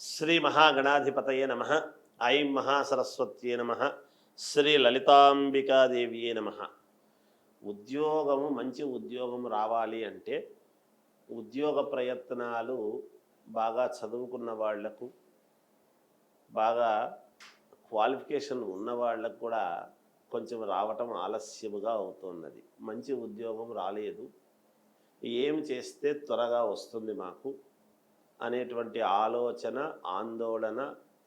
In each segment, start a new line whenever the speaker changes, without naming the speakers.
శ్రీ మహాగణాధిపతయే నమ. ఐం మహాసరస్వత్యే నమ. శ్రీ లలితాంబికాదేవియే నమ. ఉద్యోగము మంచి ఉద్యోగం రావాలి అంటే ఉద్యోగ ప్రయత్నాలు బాగా చదువుకున్న వాళ్ళకు బాగా క్వాలిఫికేషన్ ఉన్న వాళ్ళకు కూడా కొంచెం రావటం ఆలస్యముగా అవుతున్నది. మంచి ఉద్యోగం రాలేదు. ఏమి చేస్తే త్వరగా వస్తుంది మాకు? అనేటువంటి ఆలోచన ఆందోళన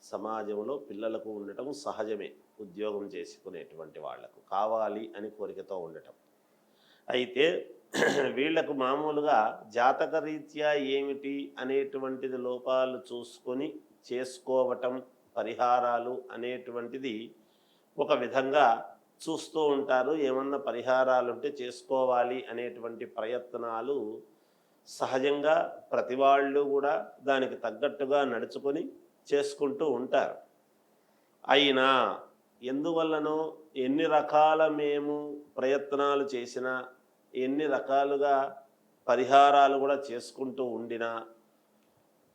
సమాజంలో పిల్లలకు ఉండటం సహజమే ఉద్యోగం చేసుకునేటువంటి వాళ్ళకు. కావాలి అని కోరికతో ఉండటం. అయితే వీళ్ళకు మామూలుగా జాతకరీత్యా ఏమిటి అనేటువంటిది లోపాలు చూసుకొని చేసుకోవటం పరిహారాలు అనేటువంటిది ఒక విధంగా చూస్తూ ఉంటారు. ఏమన్నా పరిహారాలు ఉంటే చేసుకోవాలి అనేటువంటి ప్రయత్నాలు సహజంగా ప్రతి వాళ్ళు కూడా దానికి తగ్గట్టుగా నడుచుకొని చేసుకుంటూ ఉంటారు. అయినా ఎందువల్లనో ఎన్ని రకాల మేము ప్రయత్నాలు చేసినా ఎన్ని రకాలుగా పరిహారాలు కూడా చేసుకుంటూ ఉండినా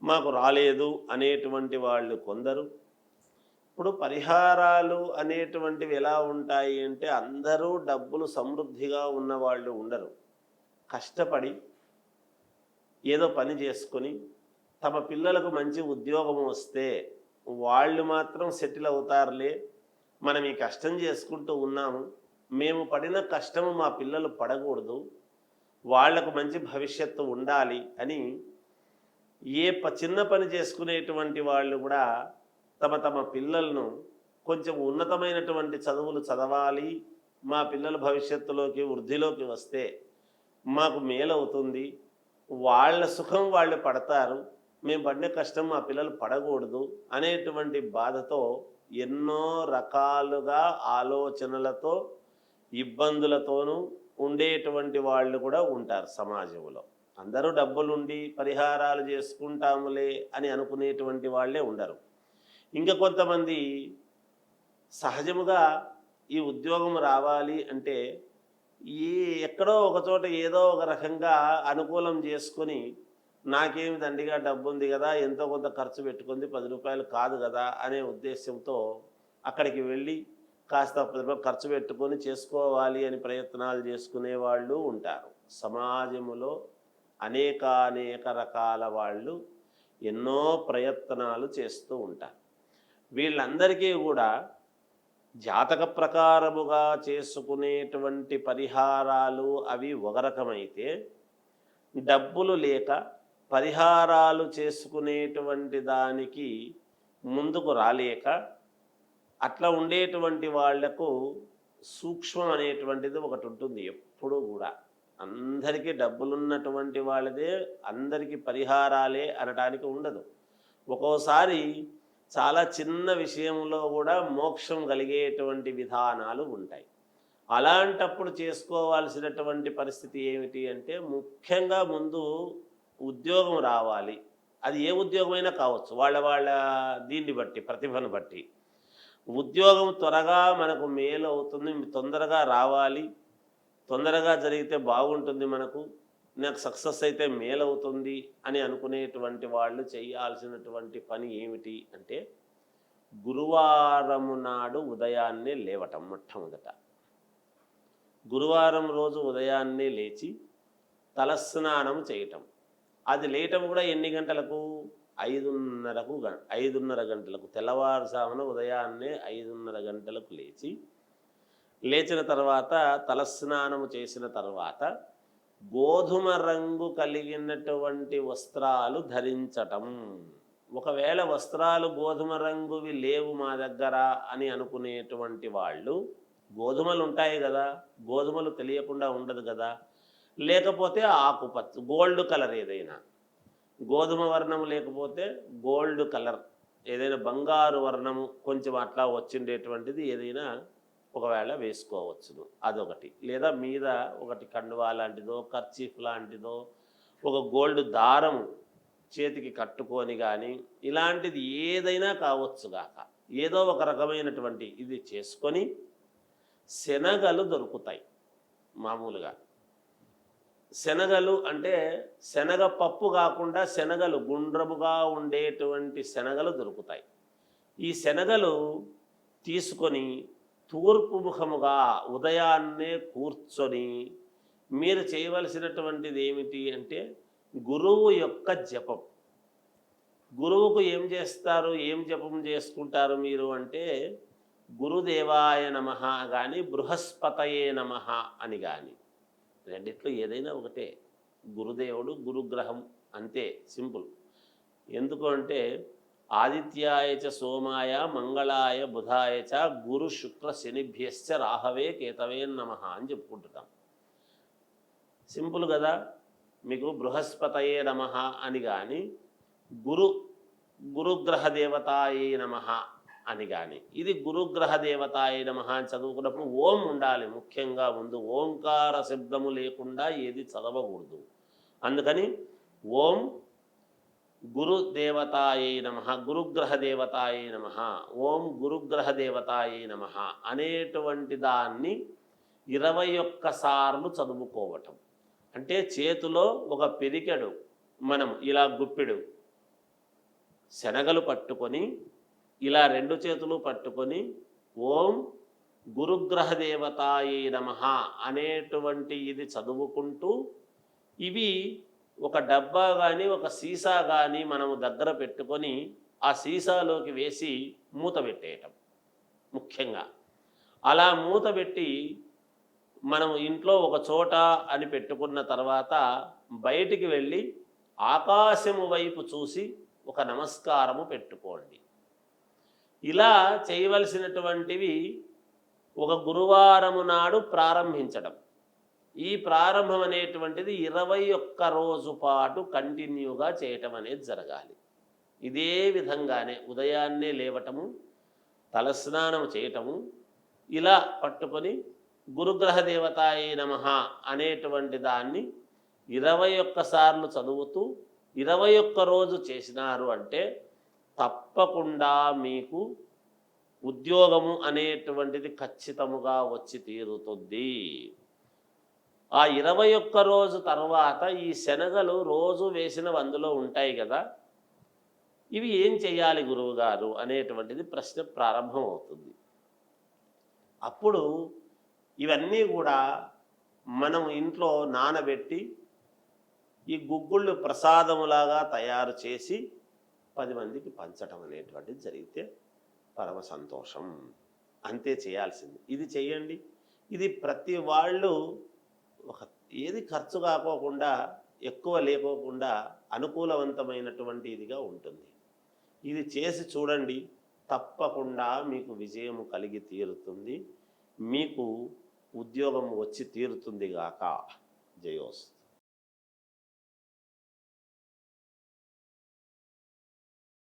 మాకు రాలేదు అనేటువంటి వాళ్ళు కొందరు. ఇప్పుడు పరిహారాలు అనేటువంటివి ఎలా ఉంటాయి అంటే అందరూ డబ్బులు సమృద్ధిగా ఉన్న వాళ్ళు ఉండరు. కష్టపడి ఏదో పని చేసుకొని తమ పిల్లలకు మంచి ఉద్యోగం వస్తే వాళ్ళు మాత్రం సెటిల్ అవుతారులే. మనం ఈ కష్టం చేసుకుంటూ ఉన్నాము. మేము పడిన కష్టము మా పిల్లలు పడకూడదు. వాళ్ళకు మంచి భవిష్యత్తు ఉండాలి అని ఏ ప చిన్న పని చేసుకునేటువంటి వాళ్ళు కూడా తమ తమ పిల్లలను కొంచెం ఉన్నతమైనటువంటి చదువులు చదవాలి. మా పిల్లల భవిష్యత్తులోకి వృద్ధిలోకి వస్తే మాకు మేలవుతుంది. వాళ్ళ సుఖం వాళ్ళు పడతారు మేము పడిన కష్టం మా పిల్లలు పడకూడదు అనేటువంటి బాధతో ఎన్నో రకాలుగా ఆలోచనలతో ఇబ్బందులతోనూ ఉండేటువంటి వాళ్ళు కూడా ఉంటారు సమాజంలో. అందరూ డబ్బులుండి పరిహారాలు చేసుకుంటాములే అని అనుకునేటువంటి వాళ్ళే ఉండరు. ఇంకా కొంతమంది సహజముగా ఈ ఉద్యోగం రావాలి అంటే ఈ ఎక్కడో ఒక చోట ఏదో ఒక రకంగా అనుకూలం చేసుకొని నాకేమి దండిగా డబ్బు ఉంది కదా ఎంతో కొంత ఖర్చు పెట్టుకుంది పది రూపాయలు కాదు కదా అనే ఉద్దేశంతో అక్కడికి వెళ్ళి కాస్త పది రూపాయలు ఖర్చు పెట్టుకొని చేసుకోవాలి అని ప్రయత్నాలు చేసుకునే వాళ్ళు ఉంటారు. సమాజములో అనేకానేక రకాల వాళ్ళు ఎన్నో ప్రయత్నాలు చేస్తూ ఉంటారు. వీళ్ళందరికీ కూడా జాతక ప్రకారముగా చేసుకునేటువంటి పరిహారాలు అవి ఒక రకమైతే డబ్బులు లేక పరిహారాలు చేసుకునేటువంటి దానికి ముందుకు రాలేక అట్లా ఉండేటువంటి వాళ్ళకు సూక్ష్మం అనేటువంటిది ఒకటి ఉంటుంది ఎప్పుడూ కూడా. అందరికీ డబ్బులున్నటువంటి వాళ్ళదే అందరికీ పరిహారాలే అనడానికి ఉండదు. ఒక్కోసారి చాలా చిన్న విషయంలో కూడా మోక్షం కలిగేటువంటి విధానాలు ఉంటాయి. అలాంటప్పుడు చేసుకోవాల్సినటువంటి పరిస్థితి ఏమిటి అంటే ముఖ్యంగా ముందు ఉద్యోగం రావాలి. అది ఏ ఉద్యోగమైనా కావచ్చు. వాళ్ళ వాళ్ళ దీన్ని బట్టి ప్రతిభను బట్టి. ఉద్యోగం త్వరగా మనకు మేలు అవుతుంది తొందరగా రావాలి. తొందరగా జరిగితే బాగుంటుంది మనకు. నాకు సక్సెస్ అయితే మేలవుతుంది అని అనుకునేటువంటి వాళ్ళు చేయాల్సినటువంటి పని ఏమిటి అంటే గురువారము నాడు ఉదయాన్నే లేవటం మొట్టమొదట. గురువారం రోజు ఉదయాన్నే లేచి తలస్నానం చేయటం. అది లేయటం కూడా ఎన్ని గంటలకు? ఐదున్నరకు గ ఐదున్నర గంటలకు. తెల్లవారుజామున ఉదయాన్నే ఐదున్నర గంటలకు లేచి లేచిన తర్వాత తలస్నానము చేసిన తర్వాత గోధుమ రంగు కలిగినటువంటి వస్త్రాలు ధరించటం. ఒకవేళ వస్త్రాలు గోధుమ రంగువి లేవు మా దగ్గర అని అనుకునేటువంటి వాళ్ళు గోధుమలు ఉంటాయి కదా గోధుమలు తెలియకుండా ఉండదు కదా లేకపోతే ఆకుపచ్చ గోల్డ్ కలర్ ఏదైనా. గోధుమ వర్ణము లేకపోతే గోల్డ్ కలర్ ఏదైనా బంగారు వర్ణము కొంచెం అట్లా వచ్చిండేటువంటిది ఏదైనా ఒకవేళ వేసుకోవచ్చును. అదొకటి. లేదా మీద ఒకటి కండువా లాంటిదో కర్చీఫ్ లాంటిదో ఒక గోల్డ్ దారం చేతికి కట్టుకొని కానీ ఇలాంటిది ఏదైనా కావచ్చుగాక ఏదో ఒక రకమైనటువంటి ఇది చేసుకొని శనగలు దొరుకుతాయి మామూలుగా. శనగలు అంటే శనగ పప్పు కాకుండా శనగలు గుండ్రముగా ఉండేటువంటి శనగలు దొరుకుతాయి. ఈ శనగలు తీసుకొని తూర్పు ముఖముగా ఉదయాన్నే కూర్చొని మీరు చేయవలసినటువంటిది ఏమిటి అంటే గురువు యొక్క జపం. గురువుకు ఏం చేస్తారు? ఏం జపం చేసుకుంటారు మీరు అంటే గురుదేవాయ నమ కానీ బృహస్పతయే నమ అని కానీ రెండిట్లో ఏదైనా ఒకటే. గురుదేవుడు గురుగ్రహం అంతే సింపుల్. ఎందుకు అంటే ఆదిత్యాయ చ సోమాయ మంగళాయ బుధాయ చ గురు శుక్ర శనిభ్యశ్చ రాహవే కేతవే నమ అని చెప్పుకుంటున్నాం. సింపుల్ కదా? మీకు బృహస్పతయే నమ అని కానీ గురు గురుగ్రహ దేవతాయే నమ అని కానీ ఇది గురుగ్రహ దేవతాయ నమ అని చదువుకున్నప్పుడు ఓం ఉండాలి. ముఖ్యంగా ముందు ఓంకార శబ్దము లేకుండా ఏది చదవకూడదు. అందుకని ఓం గురు దేవతాయే నమ గురుగ్రహ దేవతాయే నమ ఓం గురుగ్రహ దేవతాయే నమ అనేటువంటి దాన్ని ఇరవై ఒక్కసార్లు చదువుకోవటం. అంటే చేతిలో ఒక పెరికెడు మనం ఇలా గుప్పెడు శనగలు పట్టుకొని ఇలా రెండు చేతులు పట్టుకొని ఓం గురుగ్రహ దేవతాయే నమ అనేటువంటి ఇది చదువుకుంటూ ఇవి ఒక డబ్బా కానీ ఒక సీసా కానీ మనము దగ్గర పెట్టుకొని ఆ సీసాలోకి వేసి మూత పెట్టేయటం ముఖ్యంగా. అలా మూత పెట్టి మనం ఇంట్లో ఒక చోట అని పెట్టుకున్న తర్వాత బయటికి వెళ్ళి ఆకాశము వైపు చూసి ఒక నమస్కారము పెట్టుకోండి. ఇలా చేయవలసినటువంటివి ఒక గురువారము నాడు ప్రారంభించడం. ఈ ప్రారంభం అనేటువంటిది ఇరవై ఒక్క రోజు పాటు కంటిన్యూగా చేయటం అనేది జరగాలి. ఇదే విధంగానే ఉదయాన్నే లేవటము తలస్నానం చేయటము ఇలా పట్టుకొని గురుగ్రహ దేవతాయే నమ అనేటువంటి దాన్ని ఇరవై ఒక్కసార్లు చదువుతూ ఇరవై ఒక్క రోజు చేసినారు అంటే తప్పకుండా మీకు ఉద్యోగము అనేటువంటిది ఖచ్చితముగా వచ్చి తీరుతుంది. ఆ ఇరవై ఒక్క రోజు తర్వాత ఈ శనగలు రోజు వేసినవి అందులో ఉంటాయి కదా. ఇవి ఏం చేయాలి గురువుగారు అనేటువంటిది ప్రశ్న ప్రారంభం అవుతుంది. అప్పుడు ఇవన్నీ కూడా మనం ఇంట్లో నానబెట్టి ఈ గుగ్గుళ్ళు ప్రసాదములాగా తయారు చేసి పది మందికి పంచటం అనేటువంటిది జరిగితే పరమ సంతోషం. అంతే చేయాల్సింది. ఇది చేయండి. ఇది ప్రతి వాళ్ళు ఒక ఏది ఖర్చు కాకోకుండా ఎక్కువ లేకోకుండా అనుకూలవంతమైనటువంటి ఇదిగా ఉంటుంది. ఇది చేసి చూడండి తప్పకుండా మీకు విజయము కలిగి తీరుతుంది. మీకు ఉద్యోగం వచ్చి తీరుతుంది గాక. జయోస్తు.